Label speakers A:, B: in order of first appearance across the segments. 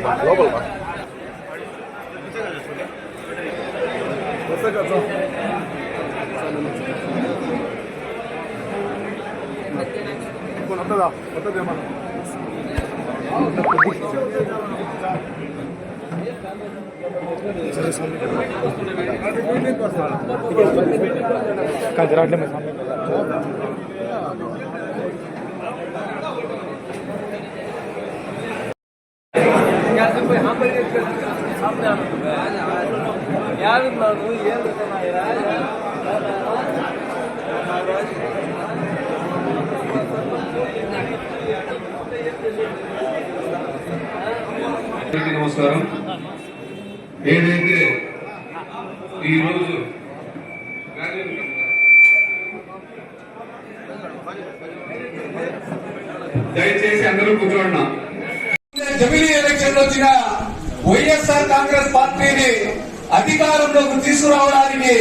A: లోపల బా, లోపల బా. వస్తుందా వస్తుందేమన్నా కాదు రావట్లే
B: నమస్కారం. ఏదైతే ఈరోజు దయచేసి అందరూ కూర్చోండి.
C: జమిలీ ఎలక్షన్ వచ్చిన వైఎస్ఆర్ కాంగ్రెస్ పార్టీని అధికారంలోకి తీసుకురావడానికి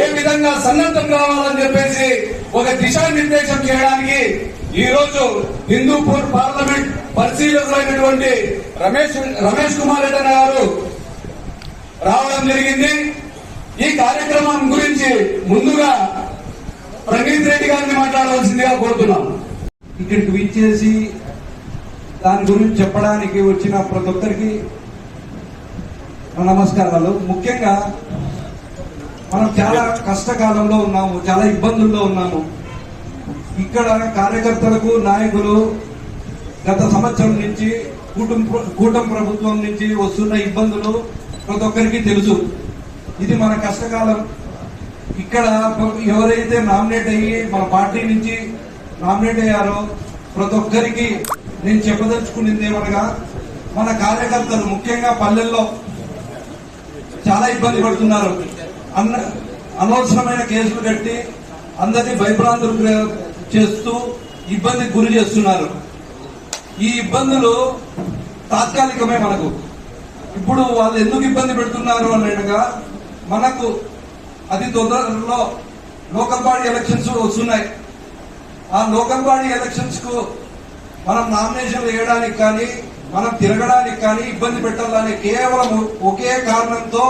C: ఏ విధంగా సన్నద్ధం కావాలని చెప్పేసి ఒక దిశానిర్దేశం చేయడానికి ఈ రోజు హిందూపూర్ పార్లమెంట్ పరిశీలకులైనటువంటి రమేష్ రమేష్ కుమార్ రెడ్డి గారు రావడం జరిగింది. ఈ కార్యక్రమం గురించి ముందుగా ప్రణీత్ రెడ్డి గారిని మాట్లాడవలసిందిగా కోరుతున్నాం.
D: ఇక్కడికి విచ్చేసి దాని గురించి చెప్పడానికి వచ్చిన ప్రతి ఒక్కరికి నమస్కారాలు. ముఖ్యంగా మనం చాలా కష్టకాలంలో ఉన్నాము చాలా ఇబ్బందుల్లో ఉన్నాము. ఇక్కడ కార్యకర్తలకు నాయకులు గత సంవత్సరం నుంచి కూటమి కూటమి ప్రభుత్వం నుంచి వస్తున్న ఇబ్బందులు ప్రతి ఒక్కరికి తెలుసు. ఇది మన కష్టకాలం. ఇక్కడ ఎవరైతే నామినేట్ అయ్యి మన పార్టీ నుంచి నామినేట్ అయ్యారో ప్రతి ఒక్కరికి నేను చెప్పదలుచుకునింది ఏమనగా మన కార్యకర్తలు ముఖ్యంగా పల్లెల్లో చాలా ఇబ్బంది పడుతున్నారు. అన్న అనవసరమైన కేసులు కట్టి అందరినీ భయభ్రాంతులు చేస్తూ ఇబ్బందికి గురి చేస్తున్నారు. ఈ ఇబ్బందులు తాత్కాలికమే మనకు. ఇప్పుడు వాళ్ళు ఎందుకు ఇబ్బంది పెడుతున్నారు అనగా మనకు అతి తొందరలో లోకల్ బాడీ ఎలక్షన్స్ వస్తున్నాయి. ఆ లోకల్ బాడీ ఎలక్షన్స్కు మనం నామినేషన్ వేయడానికి కానీ మనం తిరగడానికి కానీ ఇబ్బంది పెట్టాలని కేవలం ఒకే కారణంతో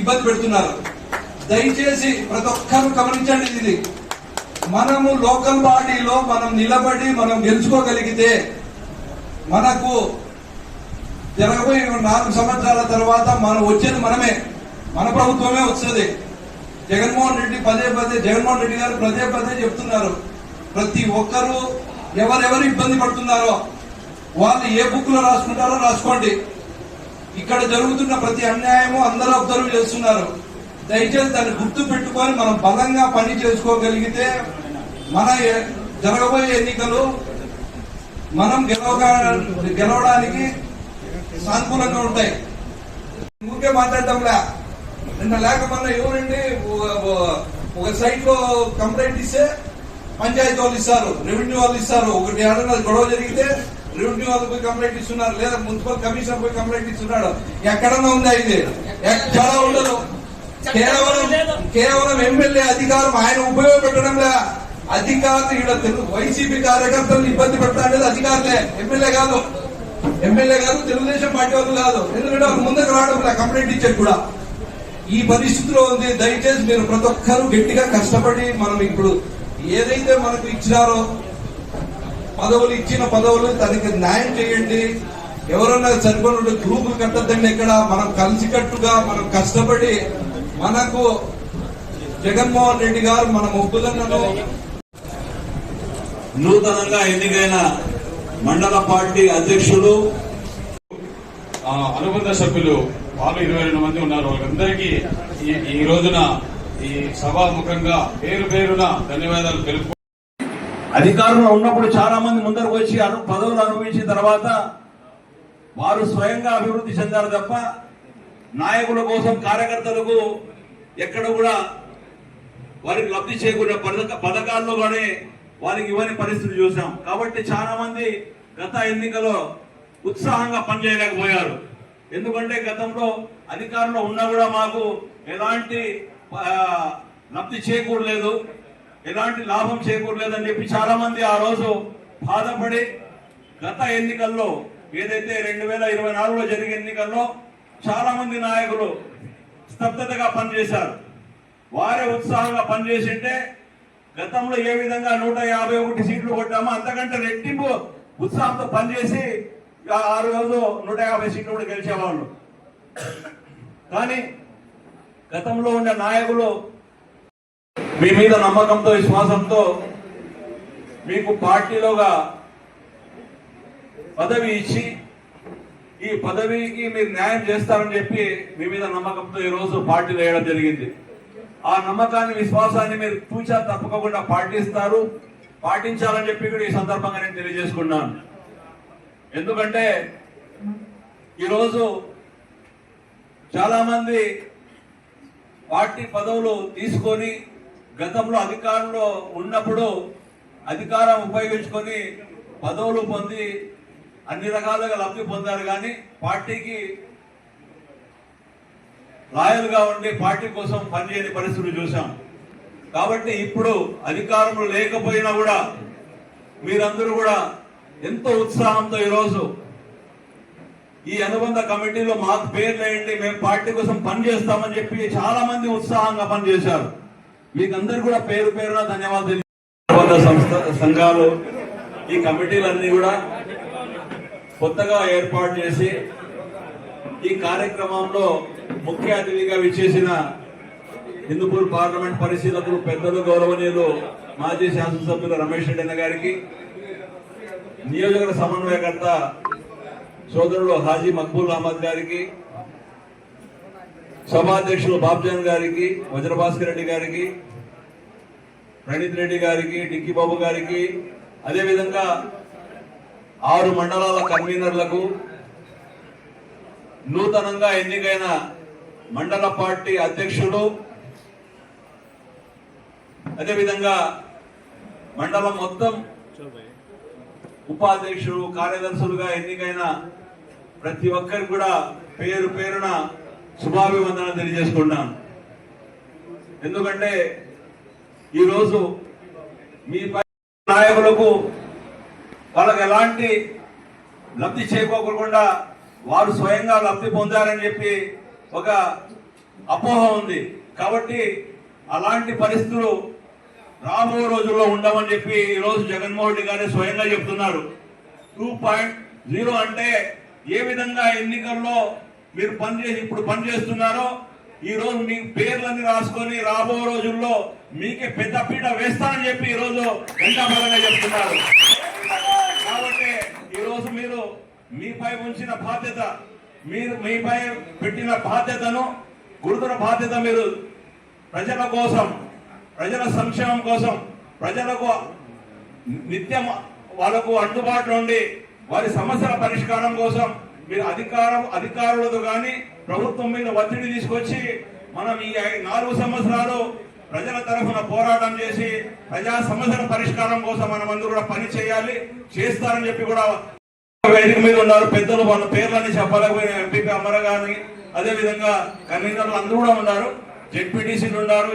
D: ఇబ్బంది పెడుతున్నారు. దయచేసి ప్రతి ఒక్కరు గమనించండి ఇది. మనము లోకల్ బాడీలో మనం నిలబడి మనం గెలుచుకోగలిగితే మనకు జరగబోయే నాలుగు సంవత్సరాల తర్వాత మనం వచ్చేది మనమే. మన ప్రభుత్వమే వస్తుంది జగన్మోహన్ రెడ్డి పదే పదే జగన్మోహన్ రెడ్డి గారు పదే పదే చెప్తున్నారు. ప్రతి ఒక్కరూ ఎవరెవరు ఇబ్బంది పడుతున్నారో వాళ్ళు ఏ బుక్లో రాసుకుంటారో రాసుకోండి. ఇక్కడ జరుగుతున్న ప్రతి అన్యాయము అందరూ అబ్జర్వ్ చేస్తున్నారు. దయచేసి దాన్ని గుర్తు పెట్టుకొని మనం బలంగా పని చేసుకోగలిగితే మన జరగబోయే ఎన్నికలు మనం గెలవగా గెలవడానికి సానుకూలంగా ఉంటాయి. ఊరికే మాట్లాడటంలా. నిన్న లేకపోయినా ఎవరండి ఒక- ఒక సైట్లో కంప్లైంట్ ఇస్తే పంచాయతీ వాళ్ళు ఇస్తారు రెవెన్యూ వాళ్ళు ఇస్తారు. ఒకటి ఏడన్నా గొడవ జరిగితే రెవెన్యూ వాళ్ళు పోయి కంప్లైంట్ ఇస్తున్నారు. లేదా మున్సిపల్ కమిషనర్ పోయి కంప్లైంట్ ఇస్తున్నాడు. ఎక్కడన్నా ఉందా ఇది ఎక్కడ ఉండదు. కేవలం కేవలం ఎమ్మెల్యే అధికారం ఆయన ఉపయోగపెట్టడం లే అధికారులు ఇక్కడ తెలుగు వైసీపీ కార్యకర్తలను ఇబ్బంది పెట్టడం అనేది అధికారులే. ఎమ్మెల్యే కాదు. ఎమ్మెల్యే కాదు తెలుగుదేశం పార్టీ వాళ్ళు కాదు. ఎందుకంటే వాళ్ళు ముందుకు రావడం లే కంప్లైంట్ ఇచ్చేది కూడా. ఈ పరిస్థితిలో ఉంది. దయచేసి మీరు ప్రతి ఒక్కరూ గట్టిగా కష్టపడి మనం ఇప్పుడు ఏదైతే మనకు ఇచ్చినారో పదవులు ఇచ్చిన పదవులు తనకి న్యాయం చేయండి. ఎవరన్నా చనిపోయిన గ్రూపులు కట్టద్దండి ఇక్కడ. మనం కలిసికట్టుగా మనం కష్టపడి మనకు జగన్మోహన్ రెడ్డి గారు మన మొక్కులను
E: నూతనంగా ఎన్నికైన మండల పార్టీ అధ్యక్షులు
F: ఆ, అనుబంధ సభ్యులు వాళ్ళు ఇరవై రెండు మంది ఉన్నారు. వాళ్ళందరికీ ఈ- ఈ రోజున ఈ సభాముఖంగా పేరు పేరున ధన్యవాదాలు తెలుపు
E: అధికారంలో ఉన్నప్పుడు చాలా మంది ముందరకు వచ్చి అను పదవులు అనుభవించిన తర్వాత వారు స్వయంగా అభివృద్ధి చెందారు తప్ప నాయకుల కోసం కార్యకర్తలకు ఎక్కడ కూడా వారికి లబ్ధి చేకూరే పథక పథకాల్లో కానీ వారికి ఇవ్వని పరిస్థితి చూసాం. కాబట్టి చాలా మంది గత ఎన్నికలో ఉత్సాహంగా పనిచేయలేకపోయారు. ఎందుకంటే గతంలో అధికారంలో ఉన్నా కూడా మాకు ఎలాంటి లబ్ధి చేకూరలేదు ఎలాంటి లాభం చేకూరలేదని చెప్పి చాలా మంది ఆ రోజు బాధపడి గత ఎన్నికల్లో ఏదైతే రెండు వేల ఇరవై నాలుగులో జరిగే ఎన్నికల్లో చాలా మంది నాయకులు స్తబ్దతగా పనిచేశారు. వారే ఉత్సాహంగా పనిచేసింటే గతంలో ఏ విధంగా నూట యాభై ఒకటి సీట్లు కొట్టామో అంతకంటే రెట్టింపు ఉత్సాహంతో పనిచేసి ఆ- రోజు నూట యాభై సీట్లు కూడా గెలిచేవాళ్ళు. కానీ గతంలో ఉండే నాయకులు మీ మీద నమ్మకంతో విశ్వాసంతో మీకు పార్టీలోగా పదవి ఇచ్చి ఈ పదవికి మీరు న్యాయం చేస్తారని చెప్పి మీ మీద నమ్మకంతో ఈ రోజు పార్టీలు వేయడం జరిగింది. ఆ నమ్మకాన్ని విశ్వాసాన్ని మీరు తూచా తప్పకుండా పాటిస్తారు. పాటించాలని చెప్పి కూడా ఈ సందర్భంగా నేను తెలియజేసుకున్నాను. ఎందుకంటే ఈరోజు చాలామంది పార్టీ పదవులు తీసుకొని గతంలో అధికారంలో ఉన్నప్పుడు అధికారం ఉపయోగించుకొని పదవులు పొంది అన్ని రకాలుగా లబ్ధి పొందారు కానీ పార్టీకి లాయల్గా ఉండి పార్టీ కోసం పనిచేయని పరిస్థితులు చూసాం కాబట్టి ఇప్పుడు అధికారంలో లేకపోయినా కూడా మీరందరూ కూడా ఎంతో ఉత్సాహంతో ఈరోజు ఈ అనుబంధ కమిటీలో మాకు పేర్లు వేయండి మేము పార్టీ కోసం పనిచేస్తామని చెప్పి చాలా మంది ఉత్సాహంగా పనిచేశారు. మీకు అందరు కూడా పేరు పేరున ధన్యవాదాలు సంస్థ సంఘాలు ఈ కమిటీలన్నీ కూడా కొత్తగా ఏర్పాటు చేసి ఈ కార్యక్రమంలో ముఖ్య అతిథిగా విచ్చేసిన హిందూపూర్ పార్లమెంట్ పరిశీలకులు పెద్దలు గౌరవనీయులు మాజీ శాసనసభ్యులు రమేష్ రెడ్డి గారికి నియోజకవర్గ సమన్వయకర్త సోదరుడు హాజీ మక్బూల్ అహ్మద్ గారికి సభాధ్యక్షులు బాబ్జాన్ గారికి వజ్రభాస్కర్ రెడ్డి గారికి ప్రణీత్ రెడ్డి గారికి డిక్కి బాబు గారికి అదేవిధంగా ఆరు మండలాల కన్వీనర్లకు నూతనంగా ఎన్నికైన మండల పార్టీ అధ్యక్షుడు అదేవిధంగా మండలం మొత్తం ఉపాధ్యక్షుడు కార్యదర్శులుగా ఎన్నికైన ప్రతి ఒక్కరికి కూడా పేరు పేరున శుభాభివందనం తెలియజేసుకున్నాను ఎందుకంటే ఈరోజు మీ పై నాయకులకు వాళ్ళకి ఎలాంటి లబ్ధి చేకోకుండా వారు స్వయంగా లబ్ధి పొందారని చెప్పి ఒక అపోహ ఉంది. కాబట్టి అలాంటి పరిస్థితులు రాబో రోజుల్లో ఉండమని చెప్పి ఈ రోజు జగన్మోహన్ రెడ్డి గారే స్వయంగా చెప్తున్నారు. టూ పాయింట్ జీరో అంటే ఏ విధంగా ఎన్నికల్లో మీరు పనిచేసి ఇప్పుడు పని చేస్తున్నారో. ఈ రోజు మీ పేర్లన్నీ రాసుకొని రాబో రోజుల్లో మీకే పెద్ద పీట వేస్తానని చెప్పి ఈ రోజు వెంటబలంగా చెప్తున్నారు. కాబట్టి ఈ రోజు మీరు మీపై ఉంచిన బాధ్యత మీరు మీపై పెట్టిన బాధ్యతను గురుతర బాధ్యత మీరు ప్రజల కోసం ప్రజల సంక్షేమం కోసం ప్రజలకు నిత్యం వాళ్ళకు అందుబాటులో ఉండి వారి సమస్యల పరిష్కారం కోసం మీరు అధికారం అధికారులతో కానీ ప్రభుత్వం మీద ఒత్తిడి తీసుకొచ్చి మనం ఈ నాలుగు సంవత్సరాలు ప్రజల తరఫున పోరాటం చేసి ప్రజా సమస్యల పరిష్కారం కోసం మనం అందరూ కూడా పని చేయాలి చేస్తారని చెప్పి కూడా వేదిక మీద ఉన్నారు. పెద్దలు వాళ్ళ పేర్లన్నీ చెప్పలేకపోయిన ఎంపీపీ అమర గారిని అదేవిధంగా కన్వీనర్లు అందరూ కూడా ఉన్నారు. జెడ్పీటీసీలు ఉన్నారు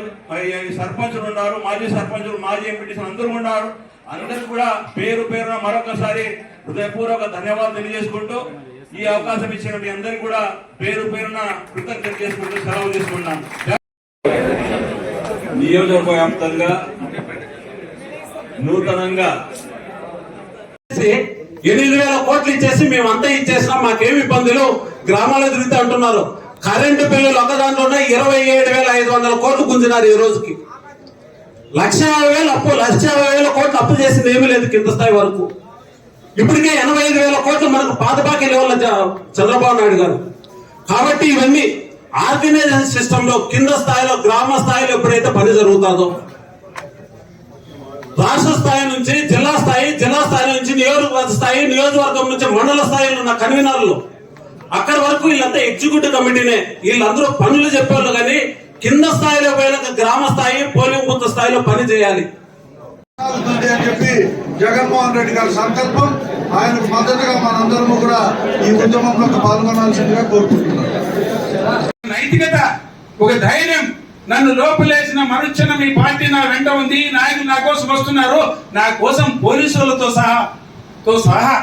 E: సర్పంచులు ఉన్నారు మాజీ సర్పంచులు మాజీ ఎంపీటీసీలు అందరూ ఉన్నారు. అందరికి కూడా పేరు పేరున మరొకసారి హృదయపూర్వక ధన్యవాదాలు తెలియజేసుకుంటూ ఈ అవకాశం ఇచ్చిన మీ అందరికి కూడా పేరు పేరున కృతజ్ఞత చేసుకుంటూ సెలవు తీసుకున్నాను నియోజకవర్గ వ్యాప్తంగా నూతనంగా
G: ఎనిమిది వేల కోట్లు ఇచ్చేసి మేము అంతా ఇచ్చేసినా మాకేమి ఇబ్బందులు గ్రామాల్లో తిరుగుతూ అంటున్నారు. కరెంటు బిల్లులు ఒక దాంట్లోనే ఇరవై ఏడు వేల ఐదు వందల కోట్లు గుంజినారు ఈ రోజుకి. లక్ష యాభై వేలు అప్పు లక్ష యాభై వేల కోట్లు అప్పు చేసింది ఏమీ లేదు కింద స్థాయి వరకు. ఇప్పటికే ఎనభై ఐదు వేల కోట్లు మనకు పాత బాకీ లెవెల్ చంద్రబాబు నాయుడు గారు. కాబట్టి ఇవన్నీ ఆర్గనైజేషన్ సిస్టమ్లో కింద స్థాయిలో గ్రామ స్థాయిలో ఎప్పుడైతే పని జరుగుతుందో రాష్ట్ర స్థాయి నుంచి జిల్లా స్థాయి జిల్లా స్థాయి నుంచి నియోజకవర్గ స్థాయి నియోజకవర్గం నుంచి మండల స్థాయిలో ఉన్న కన్వీనర్లు అక్కడి వరకు వీళ్ళంతా ఎగ్జిక్యూటివ్ కమిటీనే. వీళ్ళందరూ పనులు చెప్పేవాళ్ళు కానీ కింద స్థాయిలో పోయినాక గ్రామ స్థాయి పోలింగ్ బూత్ స్థాయిలో పని చేయాలి.
A: అని చెప్పి జగన్మోహన్ రెడ్డి గారి సంకల్పం ఆయనకు మద్దతుగా మనందరము కూడా ఈ ఉద్యమంలో పాల్గొనాల్సిందిగా కోరుకుంటున్నాం
H: నైతికత ఒక ధైర్యం. నన్ను లోపలేసిన మనుష్యన మీ పార్టీ నా వెంట ఉంది నాయకులు నా కోసం వస్తున్నారు. నా కోసం పోలీసులతో సహా తో సహా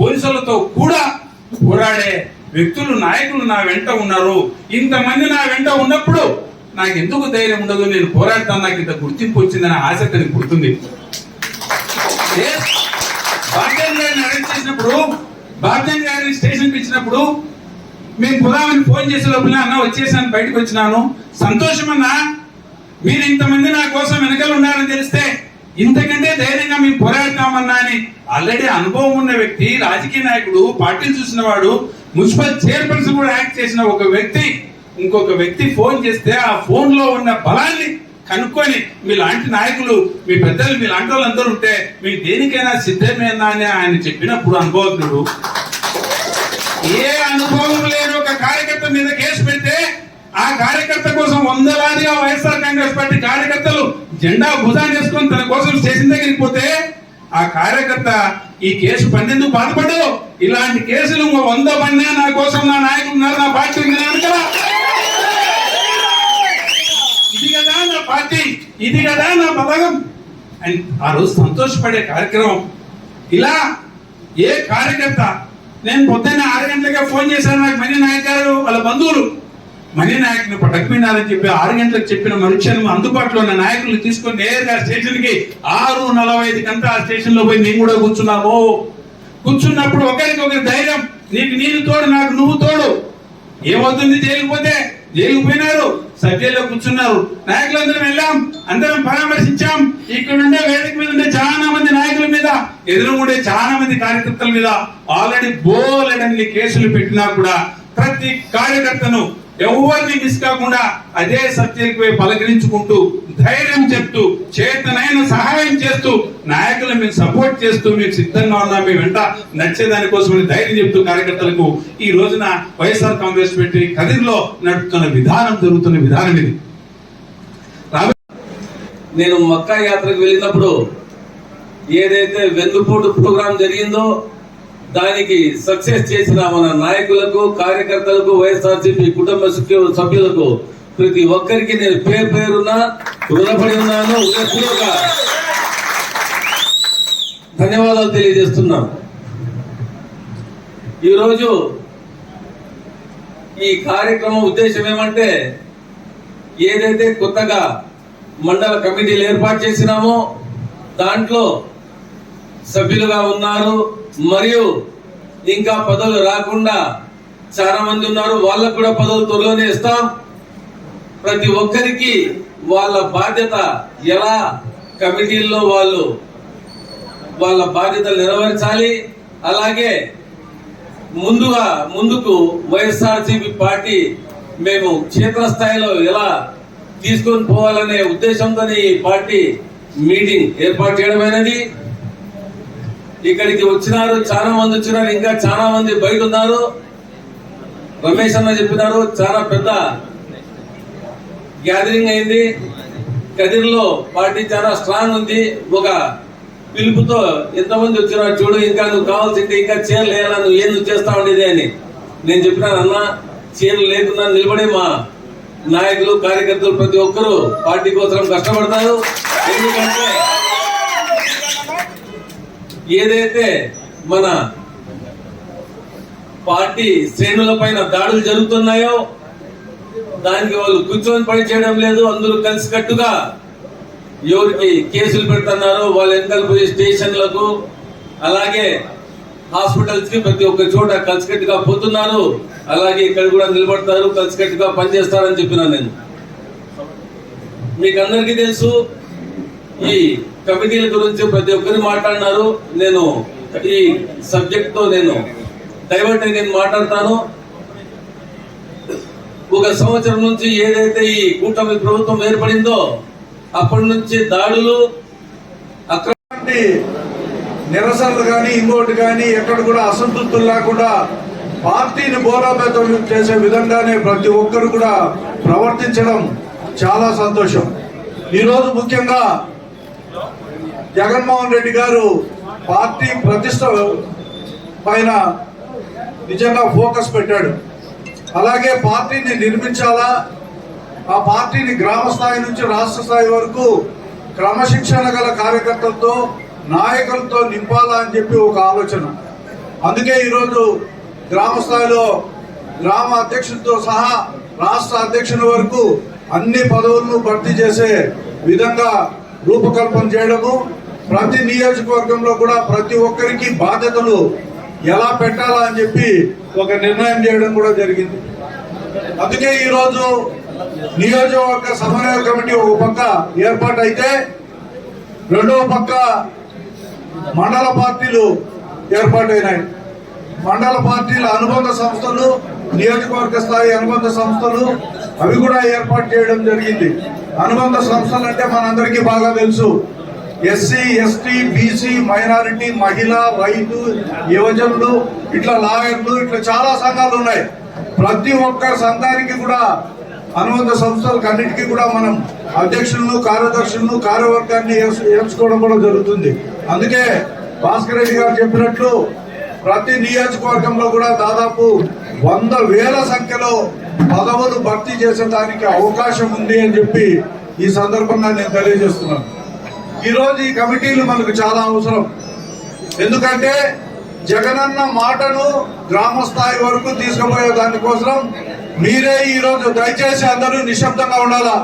H: పోలీసులతో కూడా పోరాడే వ్యక్తులు నాయకులు నా వెంట ఉన్నారు. ఇంతమంది నా వెంట ఉన్నప్పుడు నాకు ఎందుకు ధైర్యం ఉండదు? నేను పోరాడతాను. నాకు ఇంత గుర్తింపు వచ్చిందని ఆశ తనకి పుడుతుంది. గారిని అరెస్ట్ చేసినప్పుడు బాబ్జన్ గారిని స్టేషన్కి ఇచ్చినప్పుడు మేము పుదామని ఫోన్ చేసే లోపల అన్న వచ్చేసాను బయటకు వచ్చినాను. సంతోషం అన్నా మీరు ఇంతమంది నా కోసం వెనకాల ఉన్నారని తెలిస్తే ఇంతకంటే ధైర్యంగా మేము పోరాడతామన్నా అని ఆల్రెడీ అనుభవం ఉన్న వ్యక్తి రాజకీయ నాయకుడు పార్టీలు చూసిన వాడు మున్సిపల్ చైర్పర్సన్ కూడా యాక్ట్ చేసిన ఒక వ్యక్తి ఇంకొక వ్యక్తి ఫోన్ చేస్తే ఆ ఫోన్లో ఉన్న బలాన్ని కనుక్కొని మీలాంటి నాయకులు మీ పెద్దలు మీలాంటి వాళ్ళందరూ ఉంటే మీకు దేనికైనా సిద్ధమేనా అని ఆయన చెప్పినప్పుడు అనుభవజ్ఞుడు ఏ అనుభవం లేని ఒక కార్యకర్త మీద కేసు పెడితే ఆ కార్యకర్త కోసం వందలాదిగా వైఎస్ఆర్ కాంగ్రెస్ పార్టీ కార్యకర్తలు జెండా భుజాన్ని చేసుకొని తన కోసం స్టేషన్ దగ్గరికి పోతే ఆ కార్యకర్త ఈ కేసు పండేందుకు బాధపడు ఇలాంటి కేసులు వంద పడినా నా కోసం నా నాయకులు ఉన్నారు నా పార్టీ ఉంది అని అనగలరా? ఇది కదా నా పార్టీ. ఇది కదా నా పథకం అండ్ ఆ రోజు సంతోషపడే కార్యక్రమం. ఇలా ఏ కార్యకర్త నేను పొద్దున్న ఆరు గంటలకే ఫోన్ చేశాను నాకు మణి నాయక్ గారు వాళ్ళ బంధువులు. మణి నాయక్ని పట్టకపోయినారని చెప్పి ఆరు గంటలకు చెప్పిన మరుక్షణం అందుబాటులో ఉన్న నాయకులు తీసుకొని నేరుగా స్టేషన్కి ఆరు నలభై ఐదు గంటల ఆ స్టేషన్లో పోయి మేము కూడా కూర్చున్నాము. కూర్చున్నప్పుడు ఒకరికి ఒకరి ధైర్యం. నీకు నీళ్ళు తోడు నాకు నువ్వు తోడు. ఏమవుతుంది? జైలుకు పోతే జైలుకు పోయినారు. సభ్యుల్లో కూర్చున్నారు. నాయకులందరం వెళ్ళాం. అందరం పరామర్శించాం. ఇక్కడ ఉండే వేదిక మీద ఉండే చాలా మంది నాయకుల మీద ఎదురు ఉండే చాలా మంది కార్యకర్తల మీద ఆల్రెడీ బోలెడన్ని కేసులు పెట్టినా కూడా ప్రతి కార్యకర్తను ఎవరిని మిస్ కాకుండా అదే సత్యానికి పలకరించుకుంటూ ధైర్యం చెప్తూ చేతనైన సహాయం చేస్తూ నాయకులు మేము సపోర్ట్ చేస్తూ మేము సిద్ధంగా ఉన్నాం మేము వెంట నచ్చేదాని కోసం ధైర్యం చెప్తూ కార్యకర్తలకు ఈ రోజున వైఎస్ఆర్ కాంగ్రెస్ పార్టీ కదిరిలో నడుపుతున్న విధానం జరుగుతున్న విధానం ఇది.
I: నేను మక్కా యాత్రకు వెళ్ళినప్పుడు ఏదైతే వెన్నుపోటు ప్రోగ్రాం జరిగిందో దానికి సక్సెస్ చేసిన మన నాయకులకు కార్యకర్తలకు వైఎస్ఆర్సీపీ కుటుంబ సభ్యులకు ప్రతి ఒక్కరికి నేను పేరు పేరున రుణపడి ఉన్నాను. హృదయపూర్వక ధన్యవాదాలు తెలియజేస్తున్నాను ఈరోజు ఈ కార్యక్రమం ఉద్దేశం ఏమంటే ఏదైతే కొత్తగా మండల కమిటీలు ఏర్పాటు చేసినామో దాంట్లో సభ్యులుగా ఉన్నారు. మరియు ఇంకా పదవులు రాకుండా చాలా మంది ఉన్నారు. వాళ్ళకు కూడా పదవులు త్వరలోనే ఇస్తాం. ప్రతి ఒక్కరికి వాళ్ళ బాధ్యత ఎలా కమిటీల్లో వాళ్ళు వాళ్ళ బాధ్యతలు నెరవేర్చాలి. అలాగే ముందుగా ముందుకు వైఎస్ఆర్సీపీ పార్టీ మేము క్షేత్రస్థాయిలో ఎలా తీసుకొని పోవాలనే ఉద్దేశంతో ఈ పార్టీ మీటింగ్ ఏర్పాటు చేయడమైనది. ఇక్కడికి వచ్చినారు చాలా మంది వచ్చినారు ఇంకా చాలా మంది బయట ఉన్నారు. రమేష్ అన్న చెప్పినారు చాలా పెద్ద గ్యాదరింగ్ అయింది. కదిరిలో పార్టీ చాలా స్ట్రాంగ్ ఉంది. ఒక పిలుపుతో ఎంతమంది వచ్చినారు చూడు ఇంకా నువ్వు కావాల్సింది ఇంకా చీరలు వేయాలా నువ్వు ఏం నువ్వు చేస్తా ఉండేది అని. నేను చెప్పినాను అన్న చీరలు లేకుండా నిలబడే మా నాయకులు కార్యకర్తలు ప్రతి ఒక్కరూ పార్టీ కోసం కష్టపడతారు. ఎందుకంటే ఏదైతే మన పార్టీ శ్రేణుల పైన దాడులు జరుగుతున్నాయో దానికి వాళ్ళు కూర్చొని పని చేయడం లేదు. అందరూ కలిసికట్టుగా ఎవరికి కేసులు పెడుతున్నారు వాళ్ళ వెనకాల పోయి స్టేషన్లకు అలాగే హాస్పిటల్స్కి ప్రతి ఒక్క చోట కలిసికట్టుగా పోతున్నారు. అలాగే ఇక్కడ కూడా నిలబడతారు కలిసికట్టుగా పనిచేస్తారని చెప్పినాను నేను. మీకు అందరికీ తెలుసు ఈ కమిటీల గురించి ప్రతి ఒక్కరు మాట్లాడినారు. నేను ఈ సబ్జెక్ట్తో నేను డైవర్ట్ అయి నేను మాట్లాడతాను. ఒక సంవత్సరం నుంచి ఏదైతే ఈ కూటమి ప్రభుత్వం ఏర్పడిందో అప్పటి నుంచి దాడులు అక్రమ
A: నిరసనలు కానీ ఇంకోటి కానీ ఎక్కడ కూడా అసంతృప్తులు లేకుండా పార్టీని బోరాబేతం చేసే విధంగానే ప్రతి ఒక్కరు కూడా ప్రవర్తించడం చాలా సంతోషం. ఈరోజు ముఖ్యంగా జగన్మోహన్ రెడ్డి గారు పార్టీ ప్రతిష్ట పైన నిజంగా ఫోకస్ పెట్టాడు. అలాగే పార్టీని నిర్మించాలా? ఆ పార్టీని గ్రామ స్థాయి నుంచి రాష్ట్ర స్థాయి వరకు క్రమశిక్షణ గల కార్యకర్తలతో నాయకులతో నింపాలా అని చెప్పి ఒక ఆలోచన. అందుకే ఈరోజు గ్రామ స్థాయిలో గ్రామ అధ్యక్షులతో సహా రాష్ట్ర అధ్యక్షుల వరకు అన్ని పదవులను భర్తీ చేసే విధంగా రూపకల్పన చేయడము ప్రతి నియోజకవర్గంలో కూడా ప్రతి ఒక్కరికి బాధ్యతలు ఎలా పెట్టాలా అని చెప్పి ఒక నిర్ణయం చేయడం కూడా జరిగింది. అందుకే ఈరోజు నియోజకవర్గ సమన్వయ కమిటీ ఒక పక్క ఏర్పాటైతే రెండవ పక్క మండల పార్టీలు ఏర్పాటైనాయి. మండల పార్టీల అనుబంధ సంస్థలు నియోజకవర్గ స్థాయి అనుబంధ సంస్థలు అవి కూడా ఏర్పాటు చేయడం జరిగింది. అనుబంధ సంస్థలు అంటే మనందరికీ బాగా తెలుసు. ఎస్సీ ఎస్టీ బీసీ మైనారిటీ మహిళ రైతు యువజనులు ఇట్లా లాయర్లు ఇట్లా చాలా సంఘాలు ఉన్నాయి. ప్రతి ఒక్క సంఘానికి కూడా అనుబంధ సంస్థలకు అన్నిటికీ కూడా మనం అధ్యక్షులను కార్యదర్శులను కార్యవర్గాన్ని ఏర్చు- ఏర్చుకోవడం కూడా జరుగుతుంది. అందుకే భాస్కర్ రెడ్డి గారు చెప్పినట్లు ప్రతి నియోజకవర్గంలో కూడా దాదాపు వంద వేల సంఖ్యలో పదవులు భర్తీ చేసేదానికి అవకాశం ఉంది అని చెప్పి ఈ సందర్భంగా నేను తెలియజేస్తున్నాను. ఈరోజు ఈ కమిటీలు మనకు చాలా అవసరం. ఎందుకంటే జగనన్న మాటను గ్రామ స్థాయి వరకు తీసుకుపోయే దానికోసం మీరే ఈరోజు దయచేసి అందరూ నిశ్శబ్దంగా ఉండాలా?